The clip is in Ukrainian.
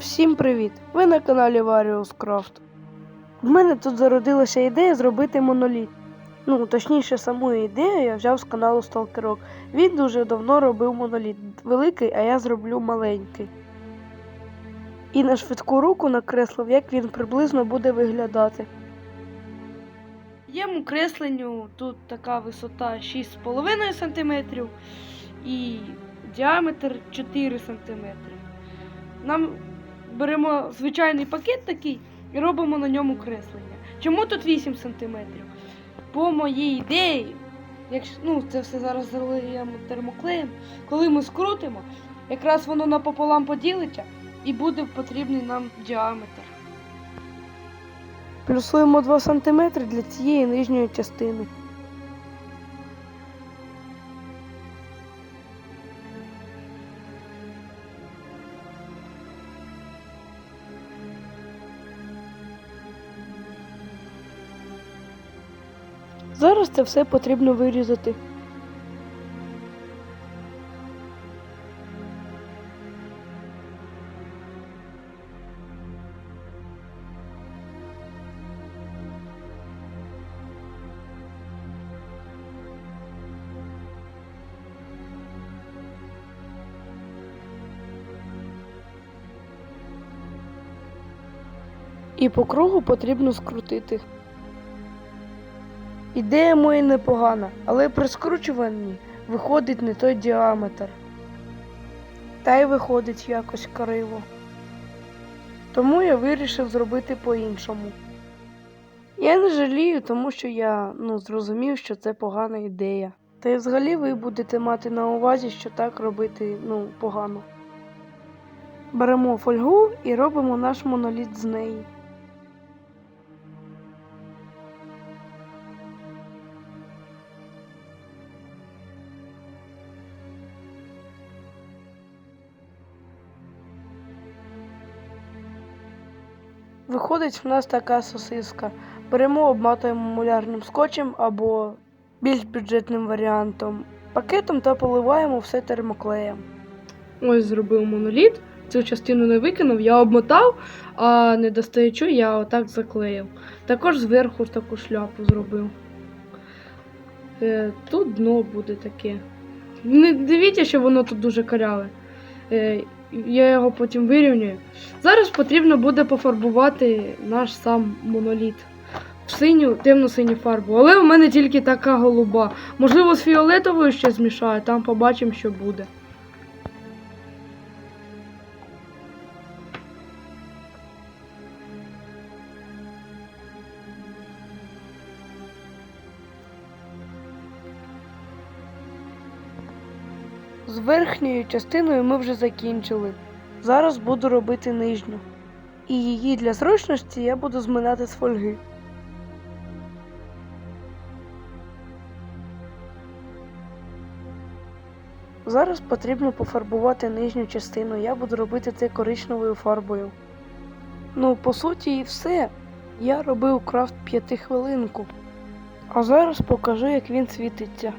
Всім привіт! Ви на каналі Various Craft. В мене тут зародилася ідея зробити моноліт. Ну, точніше, саму ідею я взяв з каналу Stalkerok. Він дуже давно робив моноліт великий, а я зроблю маленький. І на швидку руку накреслив, як він приблизно буде виглядати. Моєму кресленню тут така висота 6,5 см і діаметр 4 см. Нам беремо звичайний пакет такий і робимо на ньому креслення. Чому тут 8 см? По моїй ідеї, якщо ну, це все зараз залиємо термоклеєм, коли ми скрутимо, якраз воно напополам поділиться і буде потрібний нам діаметр. Плюсуємо 2 см для цієї нижньої частини. Зараз це все потрібно вирізати. І по кругу потрібно скрутити. Ідея моя непогана, але при скручуванні виходить не той діаметр. Та й виходить якось криво. Тому я вирішив зробити по-іншому. Я не жалію, тому що я ну, зрозумів, що це погана ідея. Та й взагалі ви будете мати на увазі, що так робити ну, погано. Беремо фольгу і робимо наш моноліт з неї. Виходить в нас така сосиска. Беремо, обматуємо мулярним скотчем або більш бюджетним варіантом пакетом та поливаємо все термоклеєм. Ось зробив моноліт. Цю частину не викинув, я обмотав, а не достаючи, я отак заклеїв. Також зверху таку шляпу зробив. Е, тут дно буде таке. Не дивіться, що воно тут дуже каряве. Я його потім вирівнюю. Зараз потрібно буде пофарбувати наш сам моноліт в синю, темно-синю фарбу. Але у мене тільки така голуба. Можливо, з фіолетовою ще змішаю, там побачимо, що буде. З верхньою частиною ми вже закінчили. Зараз буду робити нижню. І її для зручності я буду зминати з фольги. Зараз потрібно пофарбувати нижню частину. Я буду робити це коричневою фарбою. Ну, по суті, і все. Я робив крафт п'ятихвилинку. А зараз покажу, як він світиться.